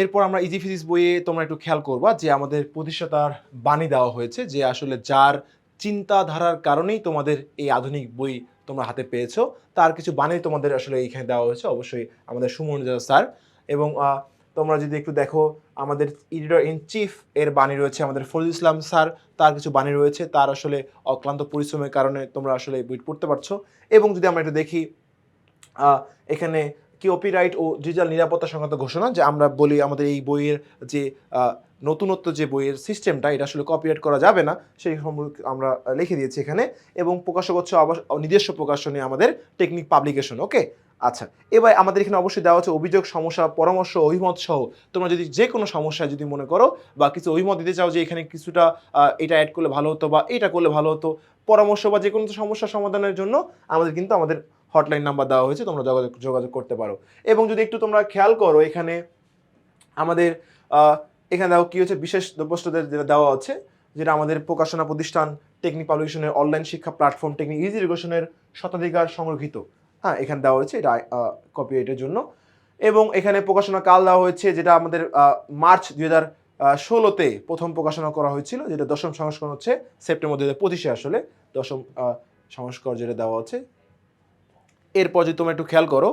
এরপর আমরা easy physics বইয়ে তোমরা একটু খেয়াল করবা যে আমাদের প্রতিষ্ঠাতার বাণী দেওয়া হয়েছে যে আসলে যার চিন্তাধারার কারণেই তোমাদের এই আধুনিক বই তোমরা হাতে পেয়েছ, তার কিছু বাণী তোমাদের আসলে এইখানে দেওয়া হয়েছে, অবশ্যই আমাদের সুমন স্যার। এবং তোমরা যদি একটু দেখো, আমাদের এডিটর ইন চিফ এর বাণী রয়েছে আমাদের ফরিদ ইসলাম স্যার, তার কিছু বাণী রয়েছে, তার আসলে অক্লান্ত পরিশ্রমের কারণে তোমরা আসলে বই পড়তে পারছ। এবং যদি আমরা একটু দেখি এখানে কপিরাইট ও ডিজিটাল নিরাপত্তা সংক্রান্ত ঘোষণা, যে আমরা বলি আমাদের এই বইয়ের যে নতুনত্ব যে বইয়ের সিস্টেমটা এটা আসলে কপিরাইট করা যাবে না, সেই সম্পর্কে আমরা লিখে দিয়েছি এখানে, এবং প্রকাশক হচ্ছে নিজস্ব প্রকাশনী আমাদের টেকনিক পাবলিকেশন ওকে আচ্ছা এবার আমাদের এখানে অবশ্যই দেওয়া হচ্ছে অভিযোগ, সমস্যা, পরামর্শ, অভিমত সহ। তোমরা যদি যে কোনো সমস্যায় যদি মনে করো, বা কিছু অভিমত দিতে চাও যে এখানে কিছুটা এটা অ্যাড করলে ভালো হতো বা এটা করলে ভালো হতো, পরামর্শ বা যে কোনো সমস্যা সমাধানের জন্য আমাদের কিন্তু আমাদের হটলাইন নাম্বার দেওয়া হয়েছে, তোমরা যোগাযোগ যোগাযোগ করতে পারো। এবং যদি একটু তোমরা খেয়াল করো, এখানে, আমাদের এখানে দেখো কি হচ্ছে, বিশেষ দ্রব্যস্তদের যেটা দেওয়া আছে, যেটা আমাদের প্রকাশনা প্রতিষ্ঠান টেকনিক পাবলিকেশনের অনলাইন শিক্ষা প্ল্যাটফর্ম টেকনিক ইজি এডুকেশনের শতাধিকার সংরক্ষিত। হ্যাঁ এখানে দেওয়া হয়েছে, এটা কপিরাইটের জন্য। এবং এখানে প্রকাশনা কাল দেওয়া হয়েছে, যেটা আমাদের মার্চ দুই হাজার ষোলোতে প্রথম প্রকাশনা করা হয়েছিল, যেটা দশম সংস্করণ হচ্ছে সেপ্টেম্বর দুই হাজার পঁচিশে আসলে, দশম সংস্করণ যেটা দেওয়া হচ্ছে এরপর যদি তোমরা একটু খেয়াল করো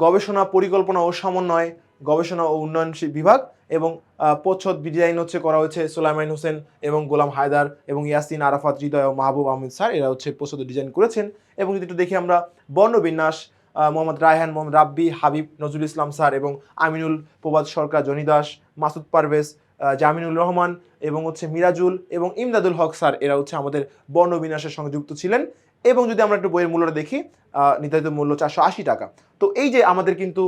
গবেষণা পরিকল্পনা ও সমন্বয় গবেষণা ও উন্নয়ন শি- বিভাগ এবং আহ, প্রচ্ছদ ডিজাইন হচ্ছে করা হয়েছে সোলাইমান হোসেন এবং গোলাম হায়দার এবং ইয়াসিন আরাফাত হৃদয় ও মাহবুব আহমেদ স্যার। এরা হচ্ছে প্রচ্ছদ ডিজাইন করেছেন এবং যদি একটু দেখি আমরা বর্ণবিন্যাস মোহাম্মদ রায়হান মোহাম্মদ রাব্বি হাবিব নজরুল ইসলাম স্যার এবং আমিনুল প্রবাদ সরকার জনি দাস মাসুদ পারভেজ জামিনুল রহমান এবং হচ্ছে মিরাজুল এবং ইমদাদুল হক স্যার। এরা হচ্ছে আমাদের বর্ণবিন্যাসের সঙ্গে যুক্ত ছিলেন এবং যদি আমরা একটু বইয়ের মূল্যটা দেখি নির্ধারিত মূল্য চারশো আশি টাকা। তো এই যে আমাদের কিন্তু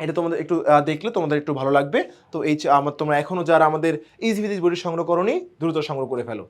এটা তোমাদের একটু দেখলে তোমাদের একটু ভালো লাগবে। তো এই আমার তোমরা এখনও যারা আমাদের ইজি ভিজিজ বইটি সংগ্রহ করনি, দ্রুত সংগ্রহ করে ফেলো।